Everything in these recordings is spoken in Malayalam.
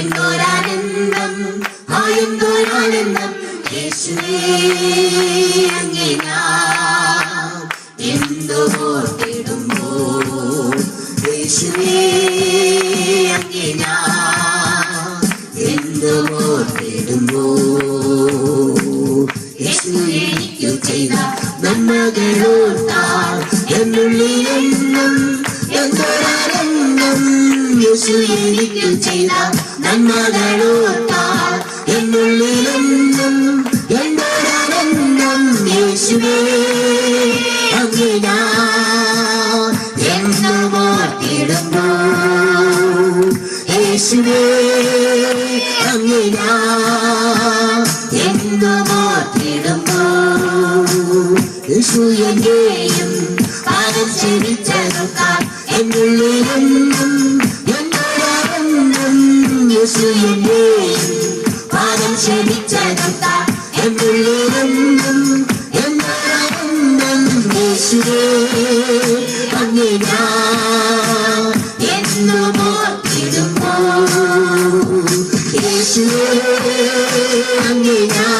എന്നോരാനന്ദം ആ എന്നോരാനന്ദം യേശുവേ അങ്ങേ ഞാൻ എന്തോ യേശുവേ അങ്ങേ ഞാൻ എന്തോ ഓർത്തിടുമ്പോ യേശു എനിക്കു ചെയ്ത നന്മകളോർത്താൽ എന്തൊരാനന്ദം യേശു എനിക്കു ചെയ്ത നന്മകളോർത്താൽ എന്നുള്ളിലെന്നും യേശുവേ എന്നും ഓർത്തിടുമ്പോ യേശുവേ അങ്ങിനാ എന്നും ഓർത്തിടുമ്പോ യേശു എന്റെയും പാദം ക്ഷമിച്ചതൊക്കാൻ പാദം ക്ഷമിച്ചതൊക്കാൻ എന്നുള്ളിലെന്നും എന്നോരാനന്ദം യേശുവേ യേശുവേ അങ്ങിനാ എന്നും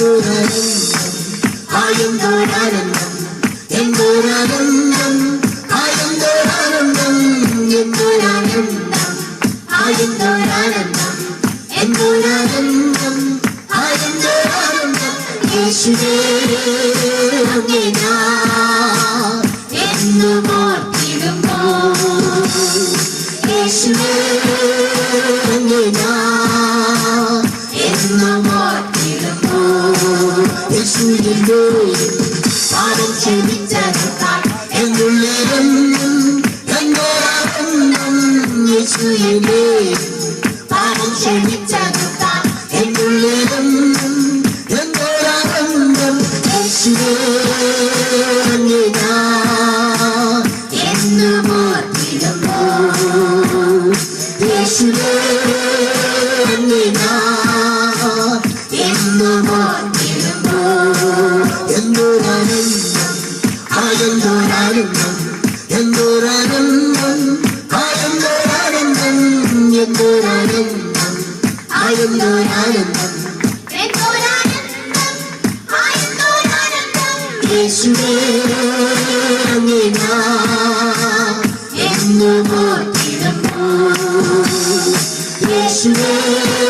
എന്തോരാനന്ദം ആ എന്തോരാനന്ദം എന്തോരാനന്ദം ആ എന്തോരാനന്ദം എന്തോരാനന്ദം യേശുവേ എന്നും ഓർത്തിടുമ്പോ യേശുവേ യേശുവേ അങ്ങനാ എന്നുമോ ഓർത്തിടുമ്പോ ആയെന്നൊരാനന്ദം